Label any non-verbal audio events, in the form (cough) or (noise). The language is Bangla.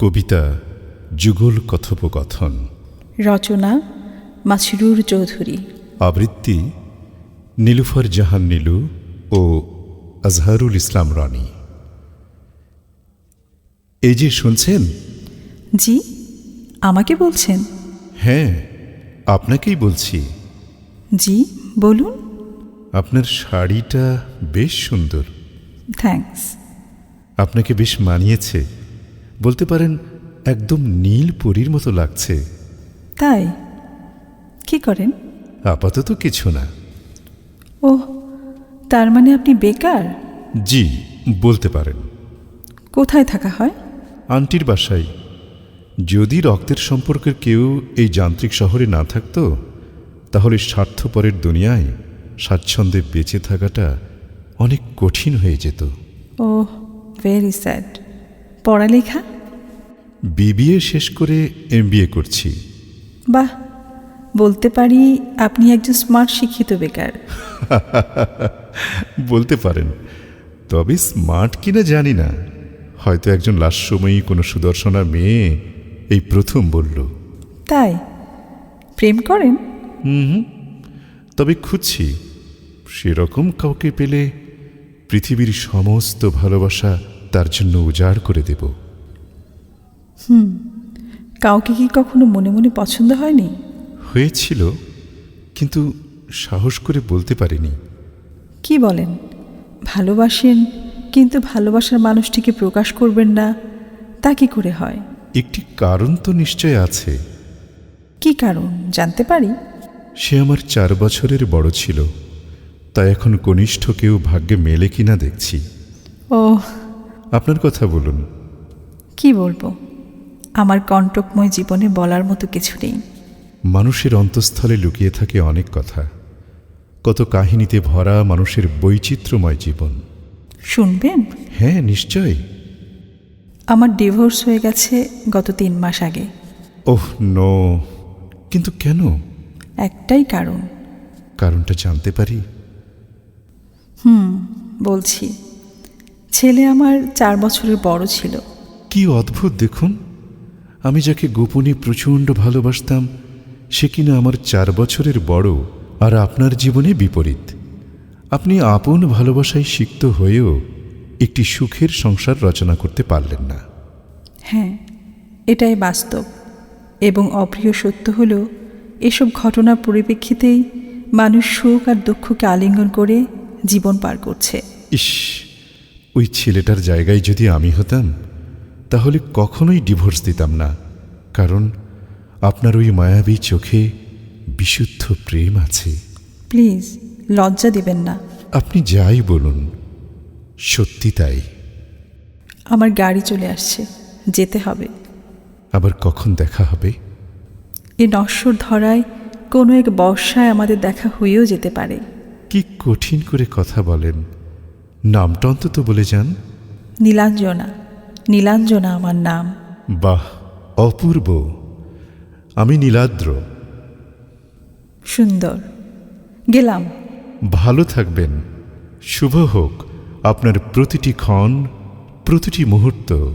কবিতা যুগল কথোপকথন। রচনা মাসরুর চৌধুরী। আবৃত্তি নীলুফার জাহান নীলু ও আজহারুল ইসলাম রানী। এই যে শুনছেন? জি আমাকে বলছেন। হ্যাঁ আপনাকেই বলছি। জি বলুন। আপনার শাড়িটা বেশ সুন্দর। থ্যাঙ্কস। আপনাকে বেশ মানিয়েছে। বলতে পারেন একদম নীল পরীর মতো লাগছে। তাই? কি করেন? আপাতত কিছু না। ও তার মানে আপনি বেকার? জি বলতে পারেন। কোথায় থাকা হয়? আন্টির বাসায়। যদি রক্তের সম্পর্কের কেউ এই যান্ত্রিক শহরে না থাকতো তাহলে স্বার্থপরের দুনিয়ায় স্বাচ্ছন্দ্যে বেঁচে থাকাটা অনেক কঠিন হয়ে যেত। ও ভেরি স্যাড পড়ালেখা? বিবিএ শেষ করে এমবিএ করছি। বাহ বলতে পারি আপনি একজন স্মার্ট শিক্ষিত বেকার। (laughs) বলতে পারেন তবে স্মার্ট কিনা জানি না। হয়তো একজন লাস্যময়ী কোনো সুদর্শনা মেয়ে এই প্রথম বলল। তাই? প্রেম করেন? হুম। তবে খুঁজছি সেরকম কাউকে পেলে পৃথিবীর সমস্ত ভালোবাসা তার জন্য উজাড় করে দেব। কাউকে কি কখনো মনে মনে পছন্দ হয়নি? হয়েছিল কিন্তু সাহস করে বলতে পারিনি। কি বলেন? ভালোবাসেন কিন্তু ভালোবাসার মানুষটিকে প্রকাশ করবেন না তা কি করে হয়? একটি কারণ তো নিশ্চয় আছে। কি কারণ জানতে পারি? সে আমার চার বছরের বড় ছিল তাই এখন কনিষ্ঠ কেউ ভাগ্যে মেলে কিনা দেখছি। ও আপনার কথা বলুন। কি বলব? আমার কণ্টকময় জীবনে বলার মতো কিছু নেই। মানুষের অন্তঃস্থলে লুকিয়ে থাকে অনেক কথা। কত কাহিনীতে ভরা মানুষের বৈচিত্র্যময় জীবন। শুনবেন? হ্যাঁ নিশ্চয় আমার ডিভোর্স হয়ে গেছে গত তিন মাস আগে। Oh no. কিন্তু কেন? একটাই কারণ। কারণটা জানতে পারি। হুম বলছি। ছেলে আমার চার বছরের বড় ছিল। কি অদ্ভুত দেখুন। আমি যাকে গোপনে প্রচণ্ড ভালোবাসতাম সে কিনা আমার চার বছরের বড় আর আপনার জীবনে বিপরীত। আপনি আপন ভালোবাসায় সিক্ত হয়েও একটি সুখের সংসার রচনা করতে পারলেন না। হ্যাঁ এটাই বাস্তব এবং অপ্রিয় সত্য হলো এসব ঘটনার পরিপ্রেক্ষিতেই মানুষ সুখ আর দুঃখকে আলিঙ্গন করে জীবন পার করছে। ইস ওই ছেলেটার জায়গায় যদি আমি হতাম তাহলে কখনোই ডিভোর্স দিতাম না কারণ আপনার ওই মায়াবী চোখে বিশুদ্ধ প্রেম আছে। প্লিজ লজ্জা দিবেন না। আপনি যাই বলুন সত্যি তাই। আমার গাড়ি চলে আসছে যেতে হবে। আবার কখন দেখা হবে? এ নশ্বর ধরায় কোনো এক বর্ষায় আমাদের দেখা হয়েও যেতে পারে। কি কঠিন করে কথা বলেন। নামটা অন্তত বলে যান। নীলাঞ্জনা। নীলাঞ্জনা আমার নাম। বাহ অপূর্ব। আমি নীলাদ্র। সুন্দর। গেলাম। ভালো থাকবেন। শুভ হোক আপনার প্রতিটি ক্ষণ প্রতিটি মুহূর্ত।